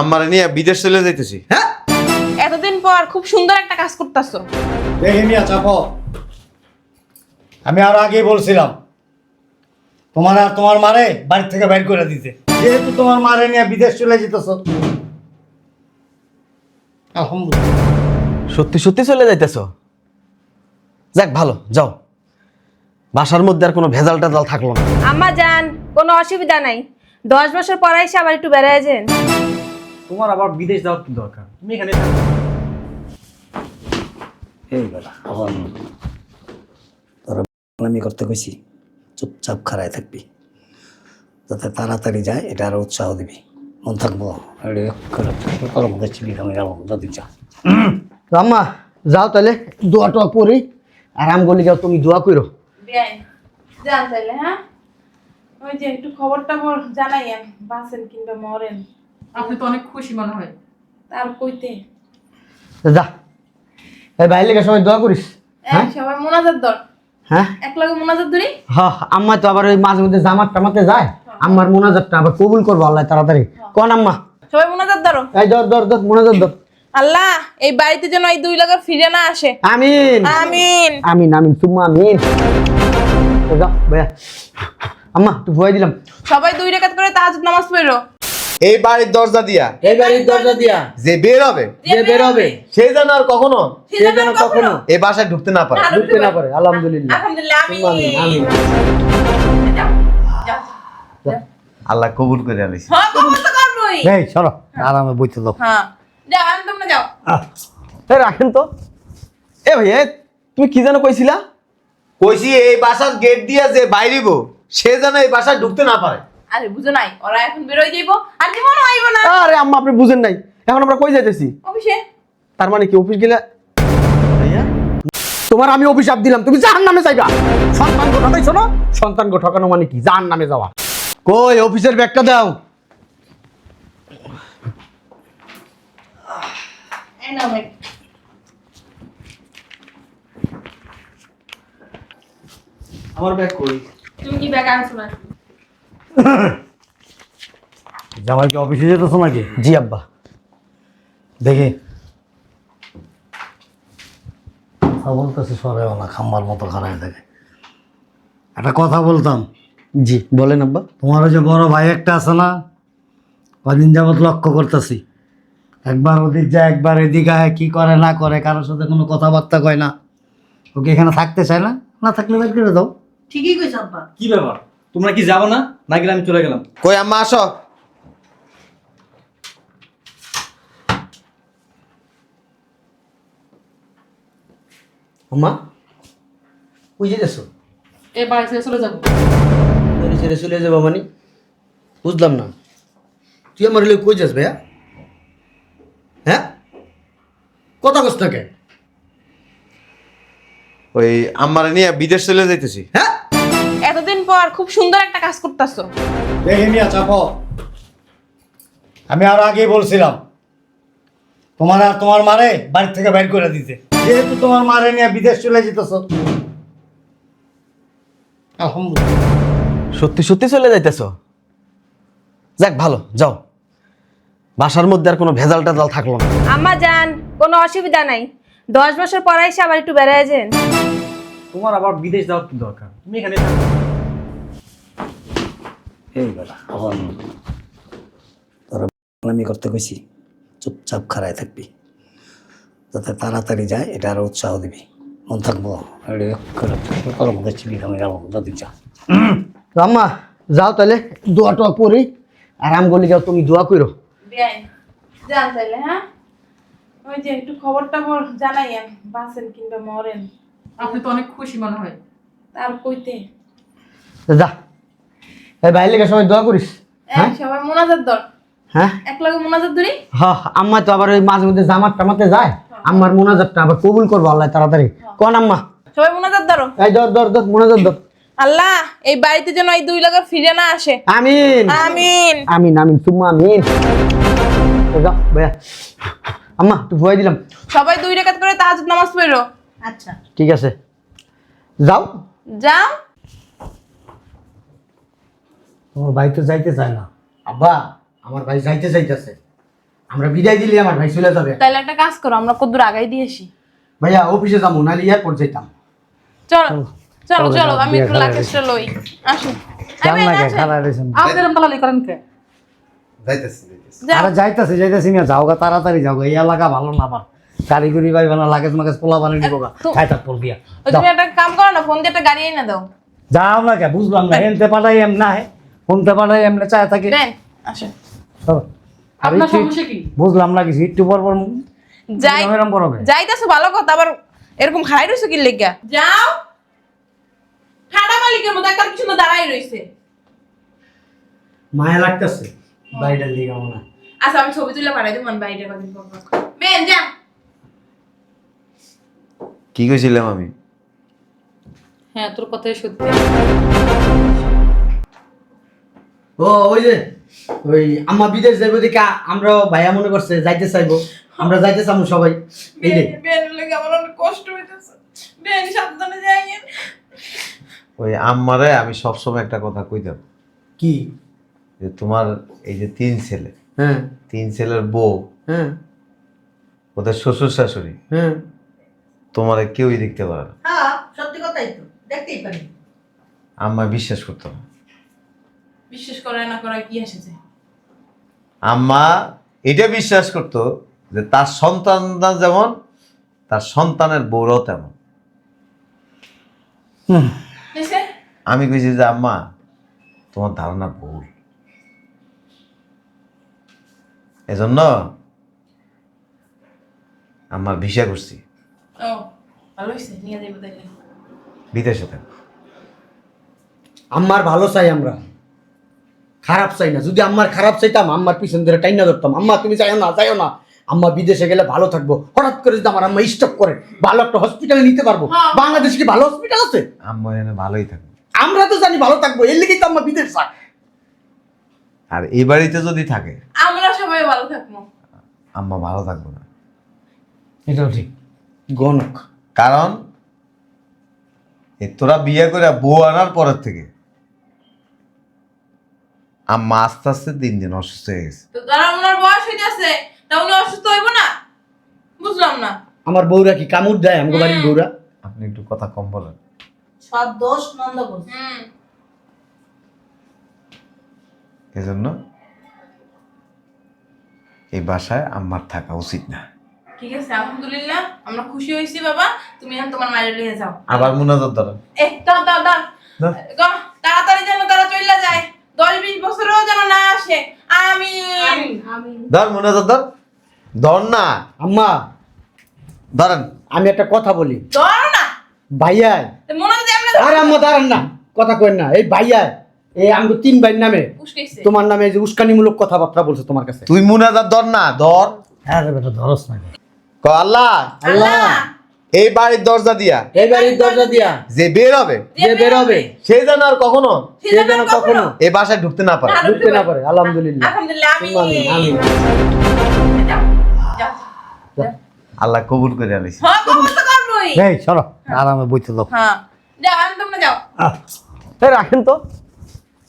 আমার নিয়ে বিদেশ চলে যাইতেছি। হ্যাঁ? এতদিন পর খুব সুন্দর একটা কাজ করতেছো। দেখে মিয়া চাপো। আমি আরও আগেই বলছিলাম তোমার আর তোমার মারে বাড়ি থেকে বাইর করে দিতে। যেহেতু তোমার মারে নিয়ে বিদেশ চলে যেতেছ আলহামদুলিল্লাহ। সত্যি সত্যি চলে যাইতেছ? যাক ভালো যাও। বাসার মধ্যে আর কোনো ভেজাল টেজাল থাকল না। আম্মা যান কোনো অসুবিধা নাই। দশ বছর পরে এসে আবার একটু বেড়ায় যান। তোমার আবার বিদেশ যাওয়ার কি দরকার? তুমি এখানে। এই বেলা আবার তোরা আমি করতে কইছি চুপচাপ খাড়ায় থাকবি। যাতে তাড়াতাড়ি যায় এটা আরও উৎসাহ দিবি। মন থাকব। মধ্যে চিনি খামি যাব দাদি চা আম্মা যাও তাহলে দোয়া টোয়া করি আরাম গলি যাও তুমি দোয়া করো যান তাইলে হ্যাঁ? ওই যে একটু খবর টবর জানাইয়েন বাঁচেন কিংবা মরেন। আপনি তো অনেক খুশি মনে হয়। তার কইতে। যা। এই বাইরে লেগে সবাই দোয়া করিস হ্যাঁ? সবাই মোনাজাত দর হ্যাঁ? এক লাগে মোনাজাত ধরি। হ্যাঁ আম্মা তো আবার ওই মাঝে মধ্যে জামাত টামাতে যায়। আম্মার মোনাজাতটা আবার কবুল করব আল্লাহ তাড়াতাড়ি। কোন আম্মা? সবাই মোনাজাত ধরো। এই ধর ধর ধর মোনাজাত ধর। আল্লাহ এই বাড়িতে যেন এই দুই লাগা ফিরে না আসে। আমিন। আমিন। আমিন আমিন সুম্মা আমিন। যাও ভাইয়া। আম্মা তুই ভয় দিলাম। সবাই দুই রেখাত করে তাহাজুদ নামাজ পড়ো। এই বাড়ির দরজা দিয়া। এই বাড়ির দরজা দিয়া। যে বের হবে যে বের হবে। সে যেন আর কখনো সে যেন কখনো এই বাসায় ঢুকতে না পারে। ঢুকতে না পারে। আলহামদুলিল্লাহ। আলহামদুলিল্লাহ আমিন আমিন আল্লাহ কবুল করে আনিস। হ্যাঁ কবুল তো করবই। এই সরো আরামে বইতে দাও। হ্যাঁ। যাও আমি তোমরা যাও। এ রাখেন তো। এ ভাই তুমি কি যেন কইছিলা? কইছি এই বাসার গেট দিয়া যে বাইরিব সে যেন এই বাসায় ঢুকতে না পারে। আরে বুঝো নাই ওরা এখন বেরোয় যাইবো। আর জীবনও আইবো না? আরে আম্মা আপনি বুঝেন নাই। এখন আমরা কই যাইতেছি? অফিসে। তার মানে কি অফিস গেলে তোমার আমি অভিশাপ দিলাম তুমি জাহান নামে যাইবা। সন্তান ঠকাইছো না সন্তান ঠকানো মানে কি জাহান নামে যাওয়া। কই অফিসের ব্যাগটা দাও। আমার ব্যাগ কই? তুমি কি ব্যাগ আনছো না? জামাইকে অফিসে যেতেছো নাকি? জি আব্বা। দেখি। বলতেছি সরেও না খাম্বার মতো খারাপ থাকে। একটা কথা বলতাম। জি বলেন আব্বা। তোমার ওই যে বড় ভাই একটা আছে না কদিন যাবত লক্ষ্য করতেছি। একবার ওদিক যায় একবার এদিক আয় কি করে না করে কারোর সাথে কোনো কথাবার্তা কয় না। ওকে এখানে থাকতে চায় না? না থাকলে বের করে দাও। ঠিকই কইছ আব্বা। কি ব্যাপার? তোমরা কি যাব না? না গেলে আমি চলে গেলাম। কই আম্মা আসো। আম্মা ওই যে দেছো এ বাড়ি ছেড়ে চলে যাব। বাড়ি ছেড়ে চলে যাব মানে? বুঝলাম না। তুই আমার হলে কই যাস ভাইয়া? হ্যাঁ? কথা কস না কে? ওই আমার নিয়ে বিদেশ চলে যাইতেছি। হ্যাঁ? এতদিন পর খুব সুন্দর একটা কাজ করতেছো। দেখে মিয়া চাপো। আমি আরও আগেই বলছিলাম তোমার আর তোমার মারে বাড়ি থেকে বাইর করে দিতে। যেহেতু তোমার মারে নিয়ে বিদেশ চলে যেতেছ। আলহামদুলিল্লাহ। সত্যি সত্যি চলে যাইতেছ? যাক ভালো যাও। বাসার মধ্যে আর কোনো ভেজাল টেজাল থাকল না। আম্মা যান কোনো অসুবিধা নাই। দশ বছর পরে এসে আবার একটু বেড়ায় যান। তোমার আবার বিদেশ যাওয়ার কি দরকার? তুমি এখানে থাকো। এই বেলা তোরা আমি করতে কইছি চুপচাপ খাড়ায় থাকবি। যাতে তাড়াতাড়ি যায় এটা আরও উৎসাহ দিবি। মন থাকব। আম্মা যাও তাহলে দোয়া টোয়া করি আরাম গলি যাও তুমি দোয়া করো যান হ্যাঁ? ওই যে একটু খবর টবর জানাইয়েন বাঁচেন কিংবা মরেন। আপনি তো অনেক খুশি মনে হয়। তার কইতে। যা। এই লেগে সবাই দোয়া করিস। হ্যাঁ? সবাই মোনাজাত দর হ্যাঁ? এক লাগে মোনাজাত ধরি। হ্যাঁ আম্মা তো আবার ওই মাঝে মধ্যে জামাত টামাতে যায়। আম্মার মোনাজাতটা আবার কবুল করব আল্লাহ তাড়াতাড়ি। কোন আম্মা? সবাই মোনাজাত ধরো। এই ধর ধর ধর মোনাজাত ধর। আল্লাহ এই বাড়িতে যেন এই দুই লাগা ফিরে না আসে। আমিন। আমিন। আমিন আমিন সুম্মা আমিন। ভাইয়া। আম্মা তুই ভয় দিলাম। সবাই দুই রেখাত করে তাহাজুদ নামাজ পড়ো। আচ্ছা। ঠিক আছে। যাও। যাও। তোমার ভাই তো যাইতে চায় না। আব্বা আমার ভাই যাইতে চাইতেছে। আমরা বিদায় দিলে আমার ভাই চলে যাবে। তাহলে একটা কাজ করো আমরা কদ্দুর আগাই দিয়ে আসি। ভাইয়া অফিসে যাব নাহলে এয়ারপোর্ট যাইতাম। চলো চলো চলো, আমি একটু লাগেজটা লই। আসুন। মেয়ে, কে করেন যাইতেছি। আরে যাইতাছি যাইতাছি না যাও তাড়াতাড়ি যাও গা। এই এলাকা ভালো না আমার। কারিগরি পাইবে না লাগেজ মাগেজ পোলা বানিয়ে দিব গা। তো- খাই তার পর দিয়া তুমি একটা কাম করো না ফোন দিয়ে একটা গাড়ি এনে দাও। যাও না কে বুঝলাম না হেনতে পাঠাই এম না হে। ফোনতে পাঠাই এমনি চায় থাকি। আসেন। আপনার সমস্যা কি? বুঝলাম না কিছু একটু পর পর যাই এরম এরম করবে যাইতেছো ভালো কথা আবার এরকম রইছো কি লেগা? যাও। ঠাডা মালিকের মতো একটা কিছু দাঁড়াই রইছে। মায়া লাগতেছে। লিগা মনে আচ্ছা আমি ছবি তুলে পাঠাই দেবো বাইরে কদিন পর যা কি কইছিলাম আমি? হ্যাঁ তোর কথাই সত্যি। ও ওই যে ওই আম্মা বিদেশ যাইবো দেখে আমরাও ভাইয়া মনে করছে যাইতে চাইব। আমরা যাইতে চাবো সবাই। এই রে বেন লেগে আমার অনেক কষ্ট হইতেছে? বেন সাবধানে যাইয়েন। ওই আম্মারে আমি সবসময় একটা কথা কইতাম। কি? যে তোমার এই যে তিন ছেলে হ্যাঁ। তিন ছেলের বউ হ্যাঁ। ওদের শ্বশুর শাশুড়ি হ্যাঁ। তোমারে কেউই দেখতে পারে না। হ্যাঁ সত্যি কথাই তো দেখতেই পারি। আম্মা বিশ্বাস করতো না। বিশ্বাস করে না করা কি এসেছে? আম্মা এটা বিশ্বাস করতো যে তার সন্তানরা যেমন তার সন্তানের বউরাও তেমন। আমি কইছি যে আম্মা তোমার ধারণা ভুল। এজন্য আমার ভিসা করছি। বিদেশে থাক আম্মার ভালো চাই আমরা। খারাপ চাই না। যদি আম্মার খারাপ চাইতাম আম্মার পিছন ধরে টাইনা ধরতাম আম্মা তুমি চাইও না চাইও না আম্মা বিদেশে গেলে ভালো থাকব। হঠাৎ করে যদি আমার আম্মা স্টপ করে ভালো একটা হসপিটালে নিতে পারব। হ্যাঁ। বাংলাদেশে কি ভালো হসপিটাল আছে? আম্মা এখানে ভালোই থাকবে। আমরা তো জানি ভালো থাকব এর লিগেই তো আম্মা বিদেশ যায়। আর এই বাড়িতে যদি থাকে আমরা সবাই ভালো থাকব। আম্মা ভালো থাকব না। এটাও ঠিক। গণক। কারণ এ তোরা বিয়ে করে বউ আনার পরের থেকে। আম্মা আস্তে আস্তে দিন দিন অসুস্থ হয়ে গেছে। তো তারা ওনার বয়স হইতেছে তা উনি অসুস্থ হইব না? বুঝলাম না। আমার বউরা কি কামড় দেয়? আমাকে বাড়ির বউরা? আপনি একটু কথা কম বলেন। সব দোষ নন্দ করছে। হুম। এজন্য এই বাসায় আম্মার থাকা উচিত না। ঠিক আছে আলহামদুলিল্লাহ আমরা খুশি হয়েছি বাবা। তুমি এখন তোমার মায়ের নিয়ে যাও। আবার মুনাজাত এ দাও দাও দাও। দাও। গো, তাড়াতাড়ি যেন যায় দশ বিশ বছরও যেন না আসে। আমি ধর মুনাজাত ধর ধর না। আম্মা। ধরেন আমি একটা কথা বলি। ধরো না। মনে হচ্ছে আরে আম্মা দাঁড়ান না। কথা কইন না। এই ভাইয়ায় এই আমগো তিন ভাইয়ের নামে তোমার নামে এই যে উস্কানিমূলক কথাবার্তা বলছে তোমার কাছে। তুই মুনাজাত ধর না ধর। হ্যাঁ বেটা ধরস না। ক আল্লাহ? আল্লাহ। এই বাড়ির দরজা দিয়া। এই বাড়ির দরজা দিয়া। যে বের হবে যে বের হবে। সে যেন আর কখনো সে যেন কখনো এই বাসায় ঢুকতে না পারে। ঢুকতে না পারে। আলহামদুলিল্লাহ। আলহামদুলিল্লাহ আমিন, আমিন। যাও, যাও, যাও। আল্লাহ কবুল করে আনিস। হ্যাঁ কবুল তো করবোই। এই চলো আরামে বইতে দাও। হ্যাঁ। যাও আমি তোমরা যাও। এ রাখেন তো।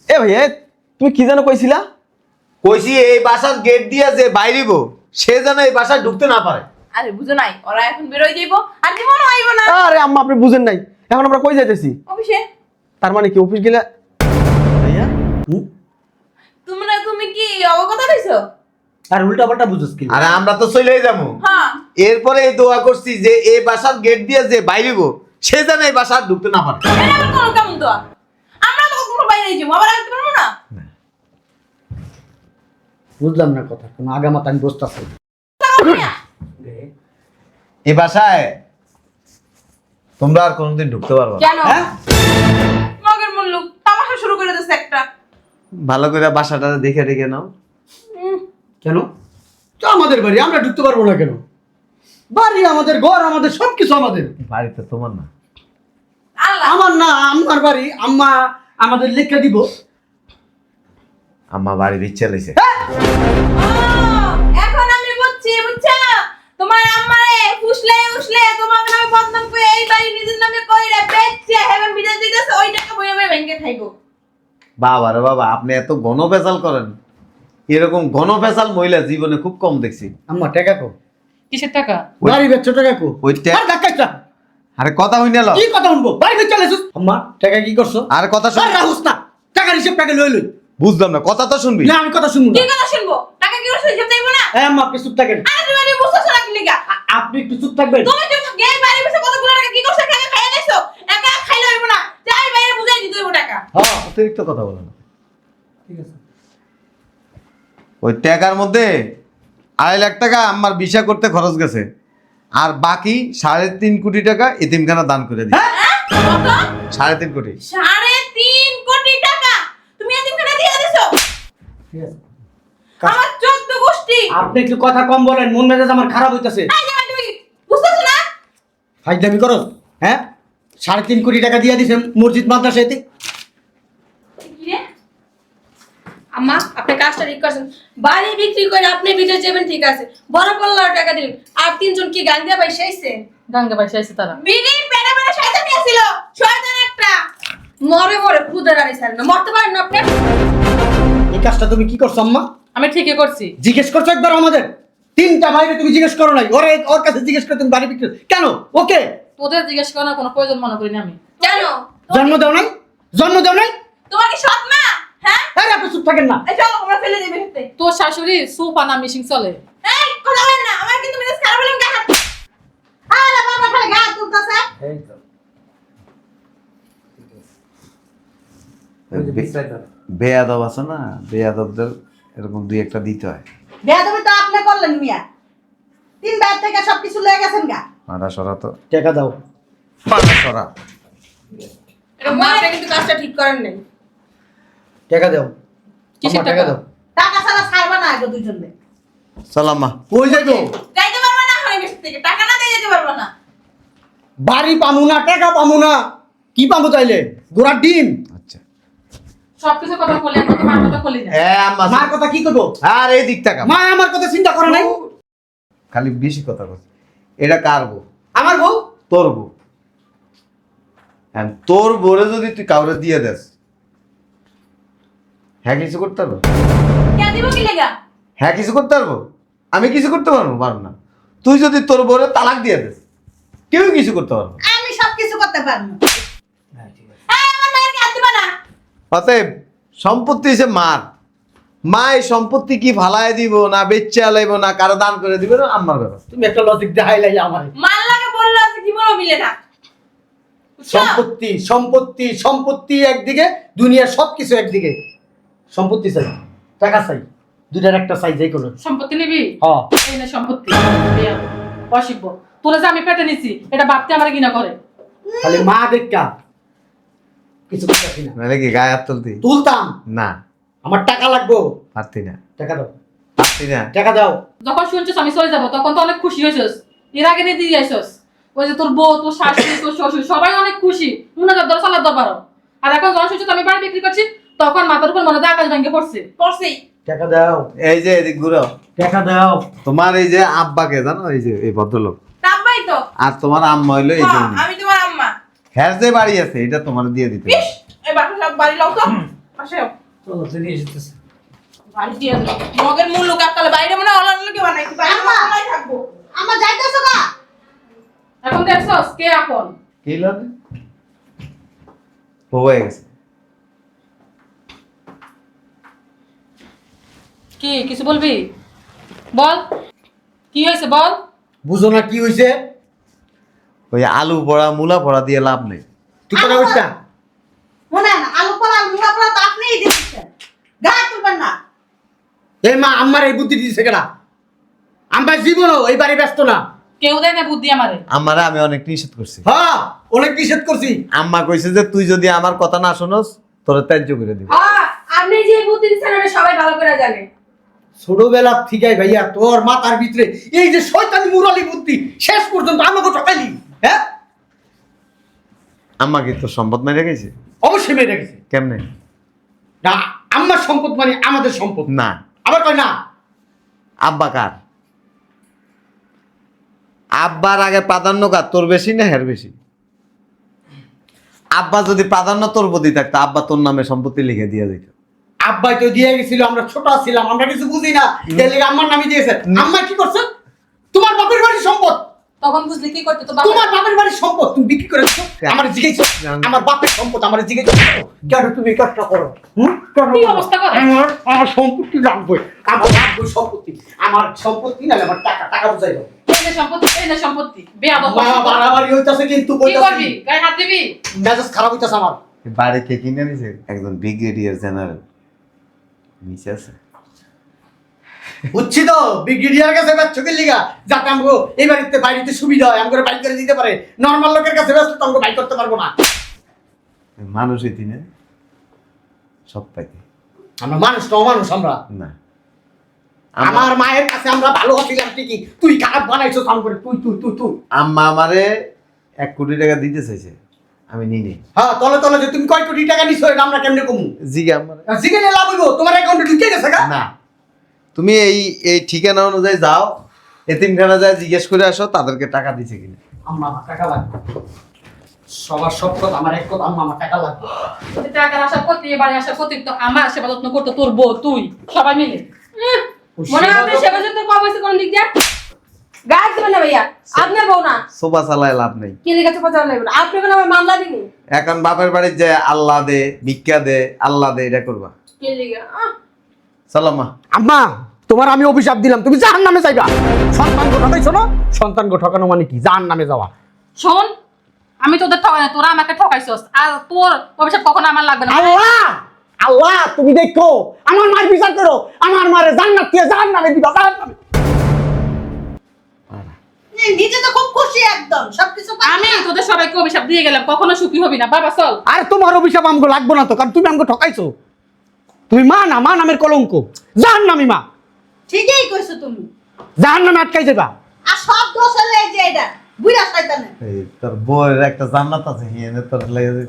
এ ভাই তুমি কি যেন কইছিলা? কইছি এই বাসার গেট দিয়া যে বাইরিব সে যেন এই বাসায় ঢুকতে না পারে। আরে বুঝো নাই ওরা এখন বেরোয় যাইবো আর জীবনও আইব না। আরে আম্মা আপনি বুঝেন নাই। এখন আমরা কই যাইতেছি? অফিসে। তার মানে কি অফিস গেলে ভাইয়া তোমরা তুমি কি অবগত হইছো আর উল্টা পাল্টা বুঝছ কি? আরে আমরা তো চলেই যাব। হ্যাঁ। এরপরে এই দোয়া করছি যে এই বাসার গেট দিয়ে যে বাইরিব সে যেন এই বাসা আর ঢুকতে না পারে। এটা আবার কোনো কেমন তো আমরা তো কখনো বাইরে যাব আবার আসতে পারব না? বুঝলাম না কথা কোনো আগামাত আমি বসতে আছি এই বাসায় তোমরা আর কোনোদিন ঢুকতে পারবে না। কেন? হ্যাঁ? মগের মুল্লুক তামাশা শুরু করে দিচ্ছে একটা। ভালো করে বাসাটা দেখে দেখে নাও। কেন? তো আমাদের বাড়ি আমরা ঢুকতে পারব না কেন? বাড়ি আমাদের ঘর আমাদের সব কিছু আমাদের বাড়িতে তোমার না। আমার না আমার বাড়ি আম্মা আমাদের লেখা দিব। আম্মা বাড়ির ইচ্ছে লেছে এখন আমি বুঝছি বুঝছ তোমার আম্মারে ফুসলে উসলে তোমাকে নামে বদনাম করে এই বাড়ি নিজের নামে কইরা বেচছে হেভেন বিদেশ দিতেছে ওই টাকা বইয়ে বইয়ে ভেঙে খাইবো বাবা রে বাবা আপনি এত ঘন বেজাল করেন। এরকম ঘন ঘনফেসাল মহিলা জীবনে খুব কম দেখছি। আম্মা টাকা কো? কিসের টাকা? বাড়ি বেচছো টাকা কো? ওই আর ধাক্কাইছ আরে কথা হই না কি কথা শুনব? বাড়ি বেচ চলে আম্মা টাকা কি করছ? আর কথা শুন। আর রাহুস না। টাকার হিসেব টাকা লই লই। বুঝলাম না কথা তো শুনবি। না আমি কথা শুনব কি কথা শুনব? না। হ্যাঁ আম্মা আপনি চুপ থাকেন। আরে তুমি আরে বুঝতেছো না কি লিগা? আপনি একটু চুপ থাকবেন। তুমি তো গেই বাইরে বসে কতগুলো টাকা কি করছ? একা খাইয়া দিছো? একা খাইলে হইব না। যাই বাইরে বুঝাই দিতে হইব টাকা। হ্যাঁ অতিরিক্ত কথা বলো ঠিক আছে। ওই টাকার মধ্যে আড়াই লাখ টাকা আমার ভিসা করতে খরচ গেছে। আর বাকি সাড়ে তিন কোটি টাকা এতিমখানা দান করে দিই হ্যাঁ? সাড়ে তিন কোটি। সাড়ে তিন কোটি টাকা। তুমি এতিমখানা দিয়ে দিছো? ঠিক আছে। আমার চোদ্দ আপনি একটু কথা কম বলেন মন মেজাজ আমার খারাপ হইতাছে। বুঝতেছো না? ফাইজদামি করো হ্যাঁ? সাড়ে তিন কোটি টাকা দিয়ে দিছে মসজিদ মাদ্রাসা এতে আম্মা আপনি কাজটা ঠিক করছেন। বাড়ি বিক্রি করে আপনি বিদেশ যাবেন ঠিক আছে। বড় পাল্লার টাকা দিলেন। আর তিনজন কি গান দিয়ে পয়সা আইছে গাঙ্গা পয়সা আছে তারা। বিড়ি পেটে পেটে শয়তান নিয়েছিল। শয়তান একটা। মরে মরে খুদে দাঁড়িয়ে ছাড়েন না। মরতে পারেন না আপনি? এই কাজটা তুমি কি করছ আম্মা? আমি ঠিকই করছি। জিজ্ঞেস করছ একবার আমাদের? তিনটা বাইরে তুমি জিজ্ঞেস করো নাই। ওরে ওর কাছে জিজ্ঞেস করে তুমি বাড়ি বিক্রি কেন? ওকে? তোদের জিজ্ঞেস করার কোনো প্রয়োজন মনে করিনি আমি। কেন? জন্ম দাও নাই? জন্ম দাও নাই? তোমার কি সৎ মা? হ্যাঁ? আরে আপনি চুপ থাকেন না। এই চলো আমরা ফেলে দেবে হেঁটে। তোর শাশুড়ি সুপানা মিশিং চলে। এই কথা বলেন না। আমার কিন্তু মেজাজ খারাপ হলে গায়ে হাত আরে বাবা খালি গা তুলতাছে বেয়াদব আছে না? বেয়াদবদের এরকম দুই একটা দিতে হয়। বেয়াদবি তো আপনি করলেন মিয়া। তিন বাইর থেকে সবকিছু লয়ে গেছেন গা। মারা সরা তো টাকা দাও। মারা সরা এটা মনে কিন্তু কাজটা ঠিক করেন নাই। টাকা দাও। কিসের আম্মা, টাকা? দাও। টাকা ছাড়া ছাড়বা না আগে দুজনে সালাম্মা কই যাইবো? যাইতে পারবে না হয় বেশি থেকে। টাকা না দিয়ে যেতে পারবে না। বাড়ি পামু না টাকা পামু না। কি পামু তাইলে? গোড়ার ডিম? সবকিছু কথা বলি আমি তোমার কথা বলি না। এ আম্মা। মার কথা কি করব? আর এই দিক টাকা মা আমার কথা চিন্তা করে নাই? খালি বেশি কথা বলছে। এটা কার বউ? আমার বউ? তোর বউ। হ্যাঁ তোর বউরে যদি তুই কাউরে দিয়ে দেস হ্যাঁ কিছু করতে পারব? কে দিব কি লেগা? হ্যাঁ কিছু করতে পারব। আমি কিছু করতে পারব? পারব না। তুই যদি তোর বউরে তালাক দিয়ে দেস কেউ কিছু করতে পারব না। আমি সব কিছু করতে পারব এই আমার মায়ের দিবা না। অতএব সম্পত্তি হিসেবে মার। মা এই সম্পত্তি কি ফালায় দিব না বেচে আলাইব না কারও দান করে দিবে না আমার ব্যাপার? তুমি একটা লজিক দেখাই লাই আমার। মাল লাগে বলল আজকে জীবনও মিলে না? সম্পত্তি সম্পত্তি সম্পত্তি একদিকে দুনিয়ার সবকিছু একদিকে। সম্পত্তি চাই টাকা চাই দুটার একটা চাই যাই কোনো। সম্পত্তি নিবি? হ্যাঁ এই না সম্পত্তি। অসিব্য তোরা যে আমি পেটে নিছি এটা ভাবতে আমার কিনা করে। খালি মা দেখা। কিছু করতেছি না। নাহলে কি গায়ে হাত তুলতি? তুলতাম। না। আমার টাকা লাগবো। পারতি না। টাকা দাও। পারতি না। টাকা দাও। যখন শুনছিস আমি চলে যাব তখন তো অনেক খুশি হয়েছিস। এর আগে নিয়ে দিয়ে আসছিস ওই যে তোর বউ তোর শাশুড়ি তোর শ্বশুর সবাই অনেক খুশি। মনে কর দশ পারো। আর এখন যখন শুনছিস আমি বাড়ি বিক্রি করছি তখন মাথার উপর মনে হয় আকাশ ভেঙে পড়ছে। পড়ছেই টাকা দাও। এই যে এদিক ঘুরো। টাকা দাও। তোমার এই যে আব্বাকে জানো? এই যে এই ভদ্রলোক। তাব্বাই তো। আর তোমার আম্মা হইল এই জন্য হ্যাঁ যে বাড়ি আছে এটা তোমার দিয়ে দিতে ইস এই সব বাড়ি লাও তো। পাশে চলো চলে এসেছে বাড়ি দিয়ে দাও মগের মূল লোক আকালে বাইরে মনে লোকে বানাইছি বাইরে আম্মা! থাকব। আমার যাইতেছো গা। এখন দেখছস কে আপন? কি লাগে বউ হয়ে গেছে। কি কিছু বলবি? বল। কি হয়েছে বল? বুঝো না কি হয়েছে? ওই আলু পড়া মূলা পড়া দিয়ে লাভ নেই। তুই কথা বলছ না? শুনেন আলু তো আপনিই দিচ্ছেন গা তুলবেন না। এই মা আমার এই বুদ্ধি দিছে কেনা আমার জীবনও এই বাড়ি ব্যস্ত না। কেউ দেয় না বুদ্ধি আমারে। আমারে আমি অনেক নিষেধ করছি। হ্যাঁ অনেক নিষেধ করছি। আম্মা কইছে যে তুই যদি আমার কথা না শোনস তোর ত্যায্য করে দিব। হ্যাঁ আপনি যে বুদ্ধি দিচ্ছেন আমি সবাই ভালো করে জানি। ছোটবেলা থেকেই ভাইয়া তোর মাথার ভিতরে এই যে শয়তানি মুরালি বুদ্ধি শেষ পর্যন্ত আমাকে ঠকাইলি। হ্যাঁ? আম্মা কি তোর সম্পদ মেরে গেছে? অবশ্যই মেরে গেছে। কেমনে? না আমার সম্পদ মানে আমাদের সম্পদ। না। আবার কয় না? আব্বা কার? আব্বার আগে প্রাধান্য কার? তোর বেশি না হের বেশি? আব্বা যদি প্রাধান্য তোর প্রতি থাকতো আব্বা তোর নামে সম্পত্তি লিখে দিয়ে দিত। আব্বাই তো দিয়ে গেছিল আমরা ছোট ছিলাম আমরা কিছু বুঝি না। লেগে নামে দিয়েছে। আম্মা কি করছে? তোমার বাপের বাড়ির সম্পদ। তখন বুঝলি কি করতে তো তোমার বাপের বাড়ির সম্পদ তুমি বিক্রি করে দিছো আমার জিজ্ঞেস আমার বাপের সম্পদ আমার জিজ্ঞেস কেন তুমি এই কাজটা করো? কি অবস্থা করে? আমার আমার সম্পত্তি লাগবে। আমার লাগবে সম্পত্তি। আমার সম্পত্তি না আমার টাকা টাকা বুঝাই দাও। সম্পত্তি সম্পত্তি বাড়াবাড়ি হইতাছে কিন্তু কি করবি? গায়ে হাত দিবি? মেজাজ খারাপ হইতাছে আমার। বাড়ি কে কিনে নিছে? একজন ব্রিগেডিয়ার জেনারেল। নিচে আছে। বুঝছি তো? ব্রিগেডিয়ার কাছে ব্যস্ত লিগা যাতে আমগো এই বাড়িতে বাইরেতে সুবিধা হয় আমগো বাইক করে দিতে পারে। নর্মাল লোকের কাছে ব্যস্ত তো আমগো বাইক করতে পারব না। মানুষই তিনে সব পাইতে। আমরা মানুষ নও মানুষ আমরা। না। আমার মায়ের কাছে আমরা ভালো হচ্ছিলাম ঠিকই। তুই খারাপ বানাইছো কাম করে তুই তুই তুই তুই। আম্মা আমারে এক কোটি টাকা দিতে চাইছে। আমি নিই নি। হ্যাঁ তলে তলে যে তুমি কয় কোটি টাকা নিছো এটা আমরা কেমনে কমু? জিগে আমার। জিজ্ঞেস লাভ হইব তোমার অ্যাকাউন্টে তুমি এই এই ঠিকানা অনুযায়ী যাও এতিমখানা যায় জিজ্ঞেস করে আসো তাদেরকে টাকা দিছে কিনা। আম্মা টাকা লাগবে। সবার সব কথা আমার এক কথা আম্মা আমার টাকা লাগবে। টাকার আশা করতে এবারে আশা করতে তো আমার সেবা যত্ন করতো তোর বউ তুই সবাই মিলে। মনে হয় সেবা যত্ন কম হয়েছে কোন দিক দিয়ে? গাছ দেবেন না ভাইয়া আপনার বউ না। সোফা চালায় লাভ নেই। কি লাগবে না আপনি কোনো আমার মামলা দিনি এখন বাপের বাড়ির যে আল্লাহ দে ভিক্ষা দে আল্লাহ দে এটা করবা। কি লিখে আহ চলো মা। আম্মা তোমার আমি অভিশাপ দিলাম তুমি জাহান নামে যাইবা ঠকাইছো না সন্তান ঠকানো মানে কি? জাহান নামে যাওয়া। শোন আমি তোদের ঠকাই না তোরা আমাকে ঠকাইছস আর তোর অভিশাপ কখনো আমার লাগবে না। আল্লাহ! আল্লাহ তুমি দেখো আমার মার বিচার করো আমার মারে জান্নাত দিয়ে জাহান নামে দিবা জাহান নামে নিজে তো খুব খুশি একদম সবকিছু আমি তোদের সবাইকে অভিশাপ দিয়ে গেলাম কখনো সুখী হবি না। বাবা চল। আর তোমার অভিশাপ আমগো লাগবো না তো কারণ তুমি আমগো ঠকাইছো। তুমি মা না মা নামের কলঙ্ক। জাহান নামি মা। ঠিকই কইছো তুমি। জাহান নামে আটকাই যাবা। আর সব দোষ হলো এই যে এটা বুড়া শয়তানের এই তোর বউয়ের একটা জান্নাত আছে হিয়েনে তোর লেগে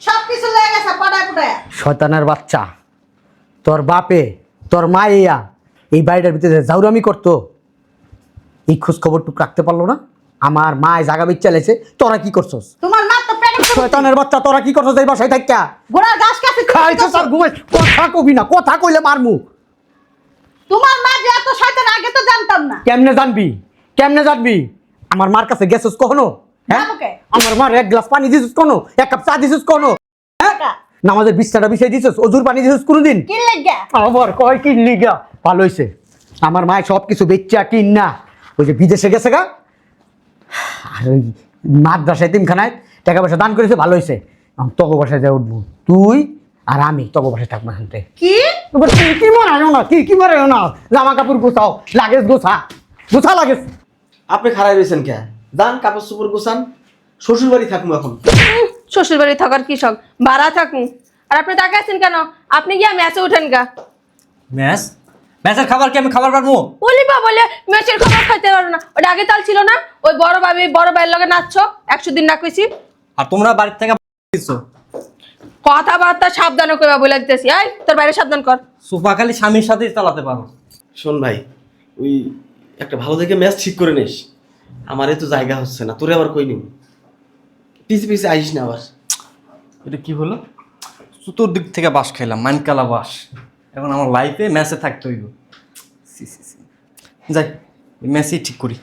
সবকিছু লেগে গেছে পড়ায় পড়ায় শয়তানের বাচ্চা। তোর বাপে তোর মাইয়া এই বাড়িটার ভিতরে জাউরামি করতো এই খোঁজ খবর টুক রাখতে পারল না? আমার মা জাগা বিচ চালাইছে তোরা কি করছস? তোমার মা শয়তানের বাচ্চা তোরা কি করছস এই বাসায় থাকা ঘোড়ার ঘাস কাছে খাইছো আর ঘুমাই কথা কবি না কথা কইলে মারমু। তোমার মা যে এত শয়তান আগে তো জানতাম না। কেমনে জানবি? কেমনে জানবি? আমার মার কাছে গেছিস কখনো? হ্যাঁ? আমার মার এক গ্লাস পানি দিছিস কোনো এক কাপ চা দিছিস কোনো টাকা নামাজের বিছাটা বিছাই দিছিস অজুর পানি দিছিস কোনোদিন? আবার কয় কি লিগা? ভালো হয়েছে আমার মায় সব কিছু বেচা কিন। না ওই যে বিদেশে গেছে গা। আর ওই মাদ্রাসায় তিনখানায় টাকা পয়সা দান করেছে ভালো হয়েছে। তক বাসায় যা উঠবো তুই আর আমি তক বাসায় থাকব হানতে কি? এবার তুই কি মারায়ও না কি কি মারায়ও না জামা কাপড় গোছাও লাগেজ গোছা গোছা লাগেজ। আপনি খারাপ রয়েছেন কে? যান কাপড় চোপড় গোছান শ্বশুর বাড়ি থাকব এখন। শ্বশুর বাড়ি থাকার কি শখ? ভাড়া থাকুন। আর আপনি তাকাইছেন কেন? আপনি গিয়ে ম্যাচে উঠেন গা। ম্যাচ? ম্যাচের খাবার কি আমি খাবার পারব বলিবা বলে ম্যাচের খাবার খাইতে পারো না। ওটা আগে চাল ছিল না ওই বড় ভাবি বড় ভাইয়ের লগে নাচছো একশো দিন না কইছি আর তোমরা বাড়ির থেকে কথাবার্তা সাবধানে কইবা বলে দিতেছি। আই তোর বাইরে সাবধান কর। সোফা খালি স্বামীর সাথেই চালাতে পারো। শোন ভাই ওই একটা ভালো দেখে ম্যাচ ঠিক করে নিস। আমার তো জায়গা হচ্ছে না তোরে আবার কই নিব? পিছে পিছে আইস না আবার। এটা কি হলো? চতুর্দিক থেকে বাস খাইলাম মানকালা বাস এখন আমার লাইফে ম্যাচে থাকতে হইব। সি সি সি। যাই ম্যাচই ঠিক করি।